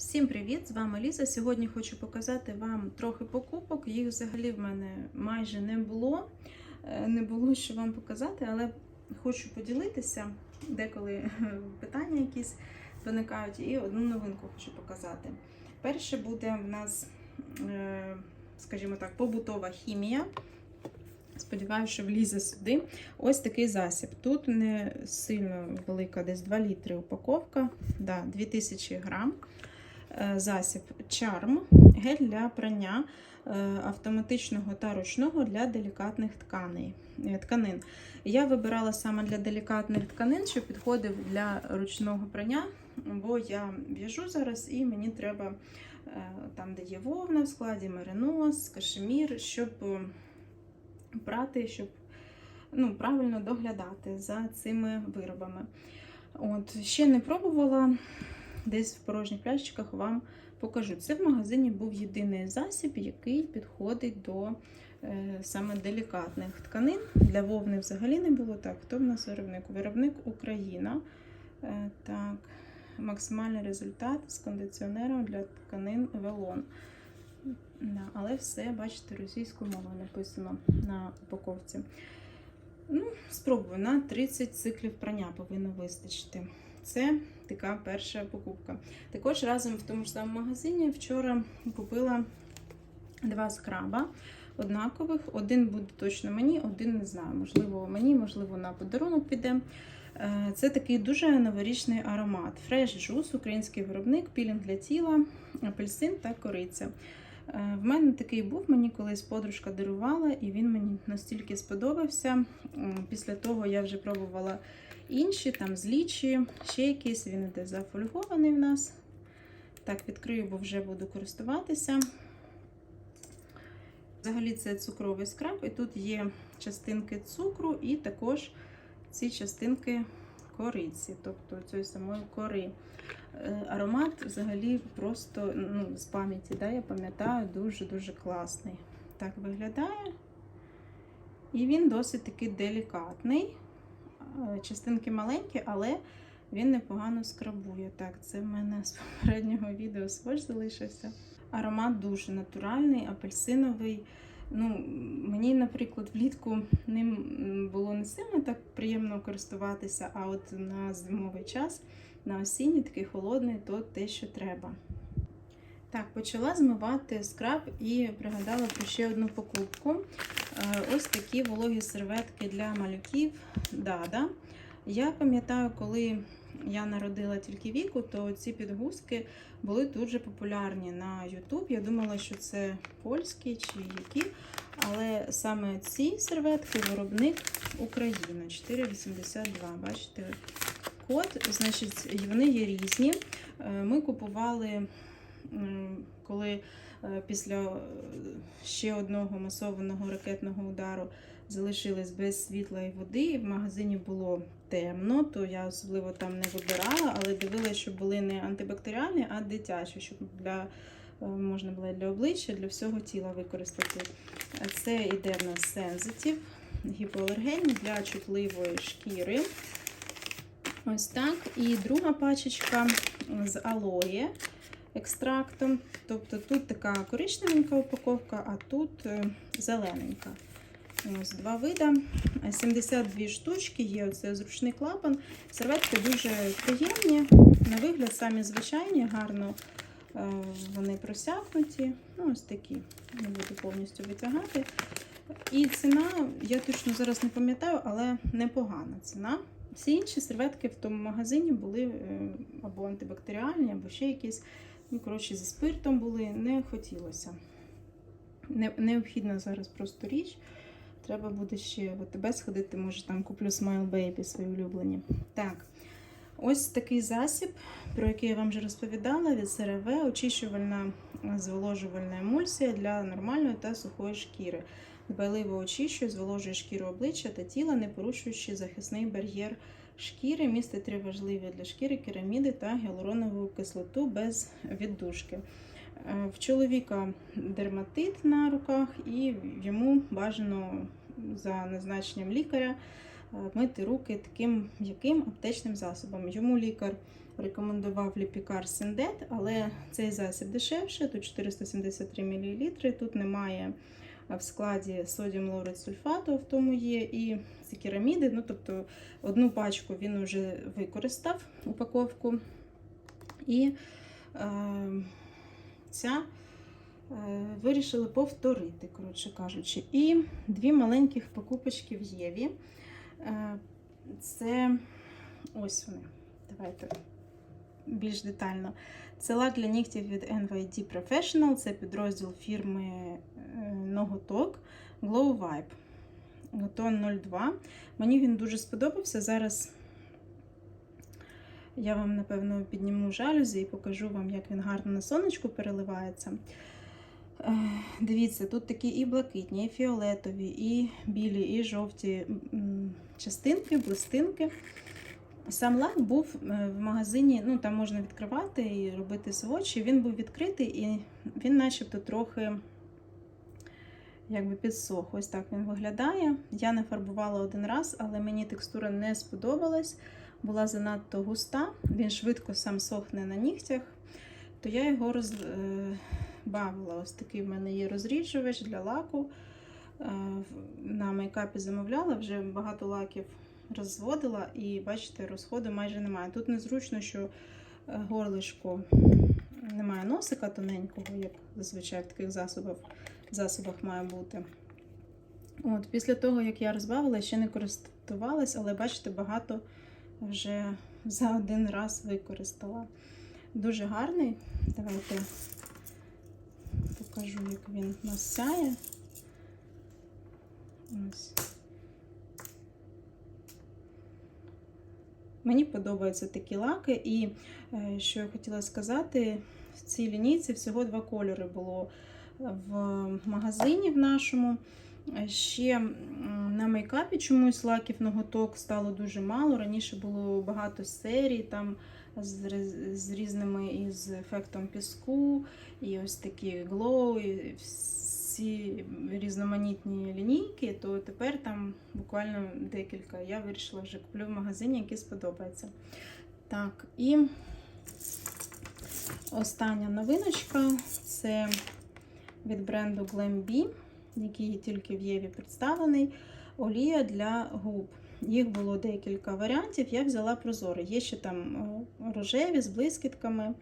Всім привіт! З вами Ліза. Сьогодні хочу показати вам трохи покупок. Їх взагалі в мене майже не було. Е, Не було що вам показати, але хочу поділитися. Деколи питання якісь виникають, і одну новинку хочу показати. Перше буде в нас, е, скажімо так, побутова хімія. Сподіваюся, що влізе сюди. Ось такий засіб. Тут не сильно велика, десь 2 літри упаковка, да, 2000 грам. Е, Засіб Charm, гель для прання е, автоматичного та ручного для делікатних тканей, е, тканин. Я вибирала саме для делікатних тканин, що підходив для ручного прання, бо я в'яжу зараз і мені треба там, де є вовна в складі, меринос, кашемір, щоб прати, щоб ну, правильно доглядати за цими виробами. От, Ще не пробувала, десь в порожніх пляшечках вам покажу. Це в магазині був єдиний засіб, який підходить до е, саме делікатних тканин. Для вовни взагалі не було так. Хто в нас виробник? Виробник Україна. Е, так, максимальний результат з кондиціонером для тканин Велон. Да, але все, бачите, російською мовою написано на упаковці. Ну, спробую на 30 циклів прання повинно вистачити. Це така перша покупка. Також разом в тому ж самому магазині вчора купила два скраба однакових. Один буде точно мені, один не знаю. Можливо, мені, можливо, на подарунок піде. Е, Це такий дуже новорічний аромат. Fresh Juice, український виробник, пілінг для тіла, апельсин та кориця. Е, В мене такий був, мені колись подружка дарувала, і він мені настільки сподобався. Після того я вже пробувала інші, там з лічі, ще якийсь, він іде зафольгований в нас. Так, відкрию, бо вже буду користуватися. Взагалі це цукровий скраб, і тут є частинки цукру, і також ці частинки кориці, тобто цієї самої кори. Е, Аромат взагалі просто ну, з пам'яті, да, я пам'ятаю, дуже-дуже класний. Так виглядає. І він досить таки делікатний. Е, Частинки маленькі, але він непогано скрабує. Так, це в мене з попереднього відео свож залишився. Аромат дуже натуральний, апельсиновий. Ну, Мені, наприклад, влітку ним було не сильно так приємно користуватися, а от на зимовий час, на осінній, такий холодний, то те, що треба. Так, почала змивати скраб і пригадала про ще одну покупку. Е, Ось такі вологі серветки для малюків Дада. Я пам'ятаю, коли я народила тільки віку, то ці підгузки були дуже популярні на YouTube. Я думала, що це польські чи які. Але саме ці серветки виробник Україна 4,82. Бачите, код, значить, вони є різні. Е, Ми купували, коли е, після е, ще одного масованого ракетного удару залишились без світла і води, і в магазині було темно, то я особливо там не вибирала, але дивилася, щоб були не антибактеріальні, а дитячі, щоб для е, можна було для обличчя, для всього тіла використати. Це йде в нас сензитив, гіпоалергенні для чутливої шкіри. Ось так. І друга пачечка з алоє екстрактом. Тобто тут така коричневенька упаковка, а тут е, зелененька. Ось два вида. 72 штучки, є оце зручний клапан. Серветки дуже приємні, на вигляд самі звичайні, гарно е, вони просякнуті. Ну, ось такі, не буду повністю витягати. І ціна, я точно зараз не пам'ятаю, але непогана ціна. Всі інші серветки в тому магазині були е, або антибактеріальні, або ще якісь. Ну, коротше, зі спиртом були, не хотілося. Не, необхідна зараз просто річ. Треба буде ще в ОТБ сходити, може там куплю Smile Baby свої улюблені. Так, ось такий засіб, про який я вам вже розповідала, від СРВ, очищувальна зволожувальна емульсія для нормальної та сухої шкіри. Дбайливо очищує, зволожує шкіру обличчя та тіла, не порушуючи захисний бар'єр шкіри, містить три важливі для шкіри кераміди та гіалуронову кислоту без віддушки. Е, В чоловіка дерматит на руках, і йому бажано за назначенням лікаря е, мити руки таким м'яким аптечним засобом. Йому лікар порекомендував Ліпікар Синдет, але цей засіб дешевше, тут 473 мл, тут немає в складі содіум лаурет сульфату, в тому є і ці кераміди. Ну, тобто одну пачку він вже використав упаковку. І е, ця е, вирішили повторити, коротше кажучи. І дві маленьких покупочки в Єві. Е, це ось вони. Давайте більш детально. Це лак для нігтів від NYD Professional, це підрозділ фірми е, Ноготок Glow Vibe. Тон 02. Мені він дуже сподобався. Зараз я вам, напевно, підніму жалюзі і покажу вам, як він гарно на сонечку переливається. Е, Дивіться, тут такі і блакитні, і фіолетові, і білі, і жовті частинки, блистинки. Сам лак був е, в магазині, ну там можна відкривати і робити свочі. Він був відкритий і він начебто трохи якби підсох. Ось так він виглядає. Я не фарбувала один раз, але мені текстура не сподобалась, була занадто густа, він швидко сам сохне на нігтях, то я його розбавила. Ось такий в мене є розріджувач для лаку. Е, На мейкапі замовляла, вже багато лаків розводила, і бачите, розходу майже немає. Тут незручно, що е, горлишко немає носика тоненького, як зазвичай в таких засобах, засобах має бути. От, Після того, як я розбавила, ще не користувалась, але бачите, багато вже за один раз використала. Дуже гарний. Давайте покажу, як він нас сяє. Ось. Мені подобаються такі лаки, і е, що я хотіла сказати, в цій лінійці всього два кольори було в магазині в нашому. Ще на мейкапі чомусь лаків ноготок стало дуже мало. Раніше було багато серій там з, з різними із ефектом піску, і ось такі глоу, і всі різноманітні лінійки, то тепер там буквально декілька. Я вирішила вже куплю в магазині, які сподобаються. Так, і остання новиночка це від бренду Glam який тільки в Єві представлений. Олія для губ. Їх було декілька варіантів. Я взяла прозорий. Є ще там рожеві з блискітками.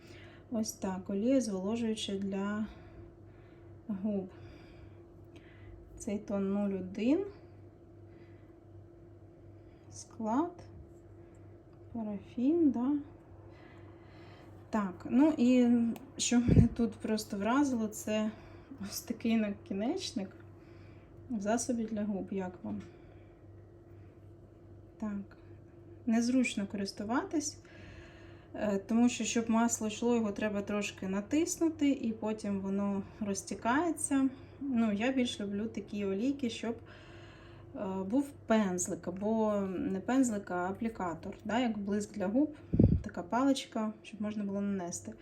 Ось так, олія зволожуюча для губ. Цей тон 01. Склад, парафін, да. Так, ну і що мене тут просто вразило, це ось такий накінечник в засобі для губ, як вам. Так, незручно користуватись, е, тому що, щоб масло йшло, його треба трошки натиснути, і потім воно розтікається. Ну, Я більш люблю такі олійки, щоб е, був пензлик, або не пензлик, а аплікатор, да, як блиск для губ, така паличка, щоб можна було нанести.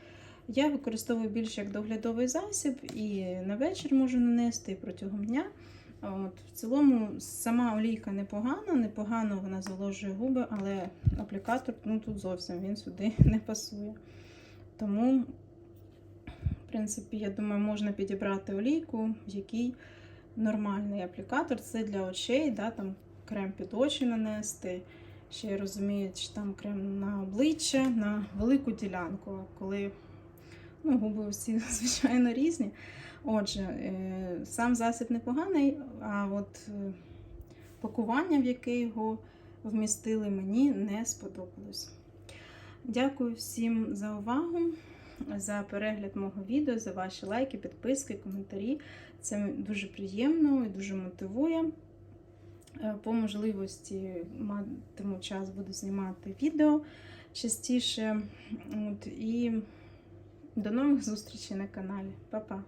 Я використовую більше як доглядовий засіб, і на вечір можу нанести, і протягом дня. От, В цілому, сама олійка непогана, непогано вона зволожує губи, але аплікатор ну, тут зовсім він сюди не пасує. Тому, принципі, я думаю, можна підібрати олійку, в якій нормальний аплікатор. Це для очей, да, там крем під очі нанести. Ще я розумію, що там крем на обличчя, на велику ділянку. Коли ну, губи всі, звичайно, різні. Отже, е, сам засіб непоганий, а от е, пакування, в яке його вмістили, мені не сподобалось. Dякую всім за увагу, за перегляд мого відео, за ваші лайки, підписки, коментарі. Це дуже приємно і дуже мотивує. Е, По можливості матиму час буду знімати відео частіше. От, І до нових зустрічей на каналі. Па-па!